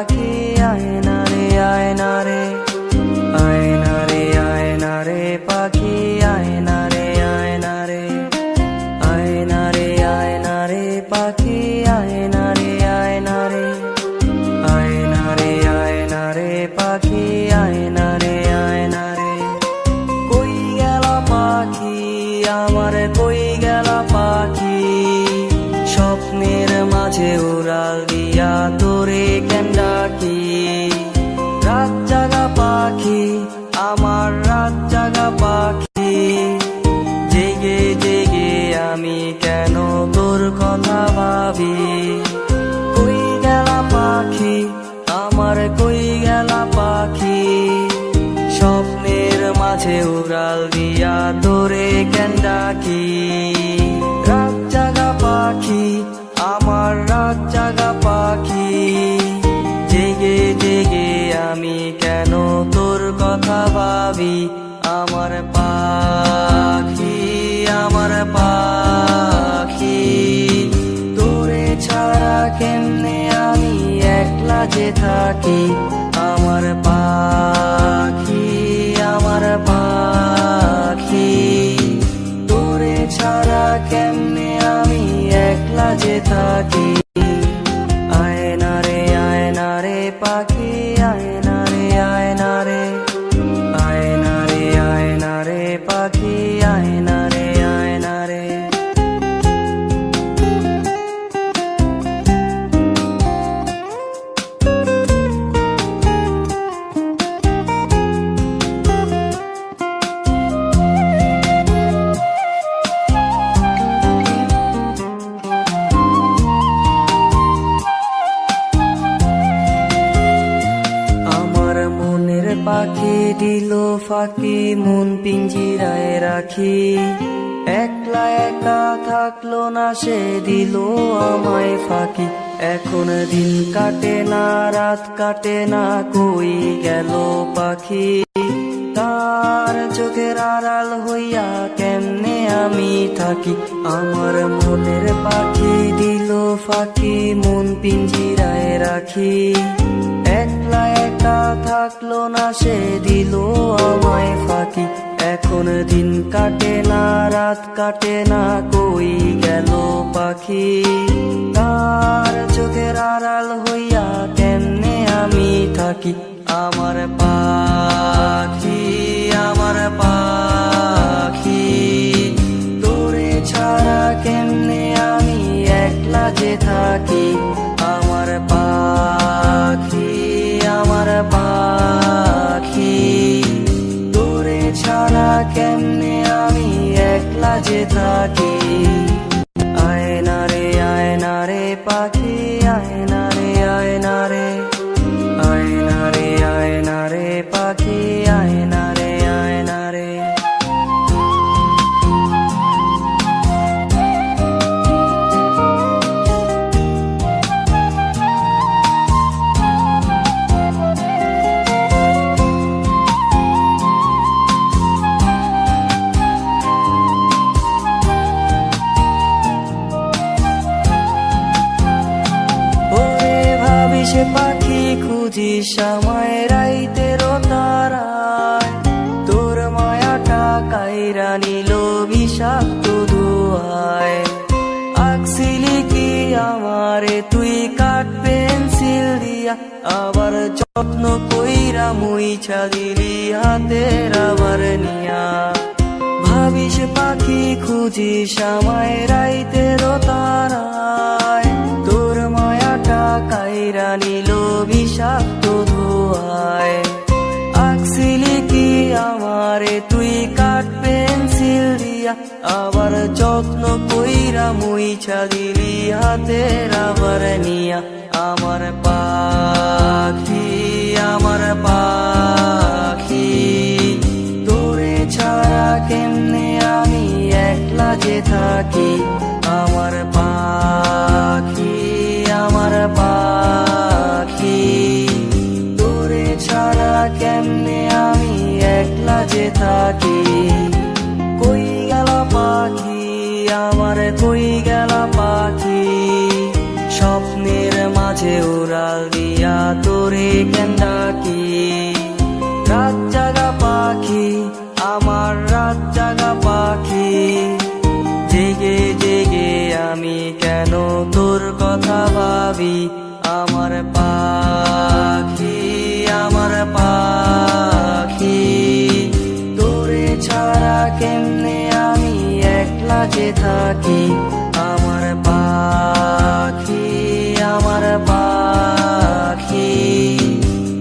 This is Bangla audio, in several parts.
ডাকে আয়না রে আয়না রে আয়না রে আয়না রে পাখি আয়না রে আয়না রে আয়না রে আয়না রে পাখি আয়না রে আয়না রে আয়না রে আয়না রে পাখি আয়না রে আয়না রে কই গেল পাখি আমার কই গেল পাখি স্বপ্নের মাঝে উড়াল দিয়া তোরে পাখি, আমার রাত জাগা পাখি। জেগে জেগে আমি কেন তোর কথা ভাবি? কই গেলা পাখি, আমার কই গেলা পাখি? স্বপ্নের মাঝে উড়াল দিয়া তোরে কেন ডাকি? রাত জাগা পাখি, আমার রাত জাগা পাখি। জেগে আমি কেন তোর কথা ভাবি? আমার পাখি আমার পাখি। তোরে ছাড়া কেমনে আমি একলা যে থাকি? আমার পাখি আমার পাখি। তোরে ছাড়া কেমনে আমি একলা যে থাকি? পাখি দিল ফাঁকি, মন পিঞ্জিরায় রাখি। একলা একা থাকল না, সে দিল আমায় ফাঁকি। এখন দিন কাটে না, রাত কাটে না, কই গেল পাখি? তার চোখের আড়াল হইয়া কেমনে আমি থাকি? আমার মনের পাখি দিল ফাঁকি, মন পিঞ্জিরায় রাখি। একলা একা থাকল না, সে দিল আমায় ফাঁকি। এখন দিন কাটে না, রাত কাটে না, কই গেল পাখি? তার চোখের আড়াল হইয়া কেমনে আমি থাকি? আমার পাখি পাখি খুঁজিস আমায় রাইতের তারায়। তোর মায়াটা কাইরা নিল বিষাক্ত দুয়ায়। আকসিলি কি আমারে? তুই কাট পেন্সিল দিয়া আবার যত্ন কইরা মুইছা দিলি হাতের আবার নিয়া। ভাবিস পাখি খুঁজিস আমায় রাইতের তারায় তোর মায়াটা কাইরা নিল বিষাক্ত ধোয়ায়। আকসিলি কি আমারে তুই কাট পেন্সিল দিয়া। আবার যত্ন কইরা মুইছা দিলি হাতের আবার নিয়া। আমার পাখি, আমার যে থাকি। আমার পাখি আমার পাখি। তোরে ছাড়া কেমনে আমি একলা যে থাকি? কই গেল পাখি? আমার কই গেল পাখি? স্বপ্নের মাঝে উড়াল দিয়া তোরে কেন ডাকি? রাত জাগা পাখি, আমার রাত জাগা পাখি। জেগে জেগে আমি কেন তোর কথা ভাবি? আমার পাখি আমার পাখি। তোরে ছাড়া কেমনে আমি একলা যে থাকি? আমার পাখি আমার পাখি।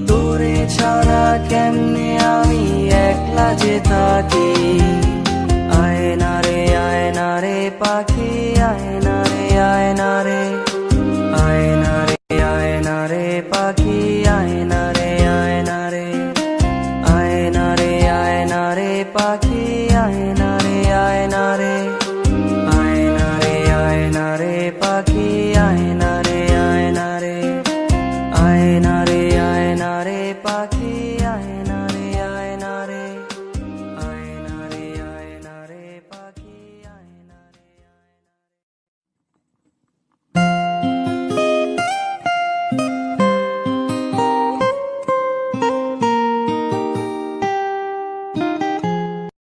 তোরে ছাড়া কেমনে আমি একলা যে থাকি?